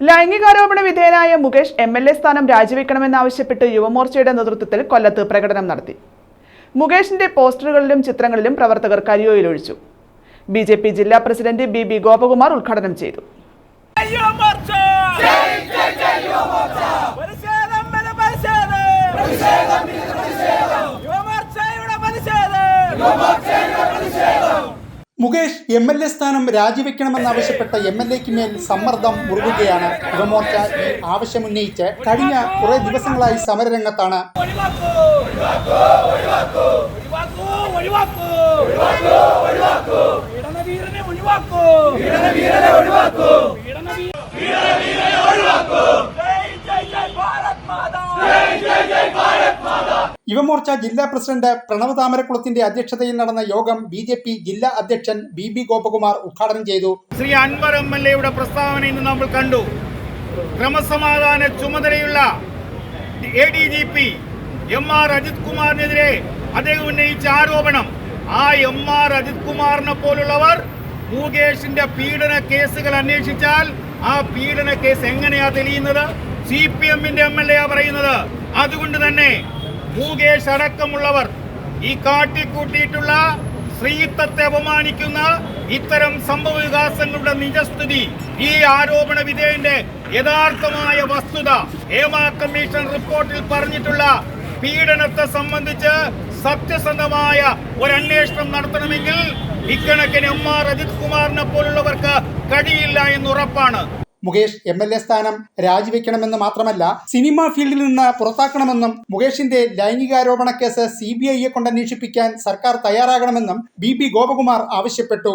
ലൈംഗികാരോപണ വിധേയനായ Mukesh M L A സ്ഥാനം രാജിവെക്കണമെന്നാവശ്യപ്പെട്ട് യുവമോർച്ചയുടെ നേതൃത്വത്തിൽ കൊല്ലത്ത് പ്രകടനം നടത്തി. മുകേഷിന്റെ പോസ്റ്ററുകളിലും ചിത്രങ്ങളിലും പ്രവർത്തകർ കരിയോയിലൊഴിച്ചു ബി ജെ പി ജില്ലാ പ്രസിഡന്റ് ബി ബി ഗോപകുമാർ ഉദ്ഘാടനം ചെയ്തു. യുവമോർച്ച ഇത് പ്രതിഷേധം യുവമോർച്ചയുടെ പ്രതിഷേധം മുകേഷ് എം എൽ എ സ്ഥാനം രാജിവെക്കണമെന്നാവശ്യപ്പെട്ട എം എൽ എക്ക് മേൽ സമ്മർദ്ദം മുറുകുകയാണ് യുവമോർച്ച ഈ ആവശ്യമുന്നയിച്ച് കഴിഞ്ഞ കുറെ ദിവസങ്ങളായി സമരരംഗത്താണ് ഒഴിവാക്കൂ യുവമോർച്ച ജില്ലാ പ്രസിഡന്റ് പ്രണവ് താമരക്കുളത്തിന്റെ അധ്യക്ഷതയിൽ നടന്ന യോഗം ബി ജെ പി ജില്ലാ അധ്യക്ഷൻ ബി ബി ഗോപകുമാർ ഉദ്ഘാടനം ചെയ്തു. ശ്രീ അൻവർ എം എൽ എയുടെ പ്രസ്താവന ഇന്ന് നമ്മൾ കണ്ടു. ക്രമസമാധാന ചുമതലയുള്ള A D G P M R Ajith കുമാറിനെതിരെ അദ്ദേഹം ഉന്നയിച്ച ആരോപണം ആ എം ആർ അജിത് കുമാറിനെ പോലുള്ളവർ മുകേഷിന്റെ പീഡന കേസുകൾ അന്വേഷിച്ചാൽ ആ പീഡന കേസ് എങ്ങനെയാ തെളിയുന്നത്? സി പി എമ്മിന്റെ എം എൽ എ പറയുന്നത്. അതുകൊണ്ട് തന്നെ മുകേഷ് അടക്കമുള്ളവർ ഈ കാട്ടിക്കൂട്ടിയിട്ടുള്ള സ്ത്രീത്വത്തെ അപമാനിക്കുന്ന ഇത്തരം സംഭവ വികാസങ്ങളുടെ നിജസ്ഥിതി ഈ ആരോപണ വിധേയന്റെ യഥാർത്ഥമായ വസ്തുത ഹേമ കമ്മീഷൻ റിപ്പോർട്ടിൽ പറഞ്ഞിട്ടുള്ള പീഡനത്തെ സംബന്ധിച്ച് സത്യസന്ധമായ ഒരു അന്വേഷണം നടത്തണമെങ്കിൽ ഇക്കണക്കിന് എം ആർ അജിത് കുമാറിനെ പോലുള്ളവർക്ക് കഴിയില്ല എന്ന് ഉറപ്പാണ്. മുകേഷ് എം എൽ എ സ്ഥാനം രാജിവെക്കണമെന്ന് മാത്രമല്ല സിനിമാ ഫീൽഡിൽ നിന്ന് പുറത്താക്കണമെന്നും മുകേഷിന്റെ ലൈംഗികാരോപണ കേസ് സി ബി ഐയെ കൊണ്ട് അന്വേഷിപ്പിക്കാൻ സർക്കാർ തയ്യാറാകണമെന്നും ബി പി ഗോപകുമാർ ആവശ്യപ്പെട്ടു.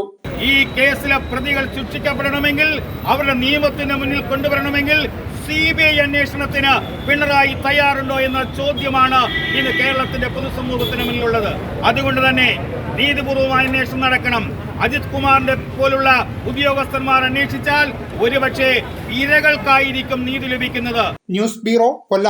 ഈ കേസിലെ പ്രതികൾ ശിക്ഷിക്കപ്പെടണമെങ്കിൽ അവരുടെ നിയമത്തിന് മുന്നിൽ കൊണ്ടുവരണമെങ്കിൽ സി ബി ഐ അന്വേഷണത്തിന് പിണറായി തയ്യാറുണ്ടോ എന്ന ചോദ്യമാണ് ഇന്ന് കേരളത്തിന്റെ പൊതുസമൂഹത്തിന് മുന്നിലുള്ളത്. അതുകൊണ്ട് തന്നെ നീതിപൂർവമായ അന്വേഷണം നടക്കണം. അജിത് കുമാറിന്റെ പോലുള്ള ഉദ്യോഗസ്ഥന്മാർ അന്വേഷിച്ചാൽ ഒരുപക്ഷെ ഇരകൾക്കായിരിക്കും നീതി ലഭിക്കുന്നത്. News bureau Kollam.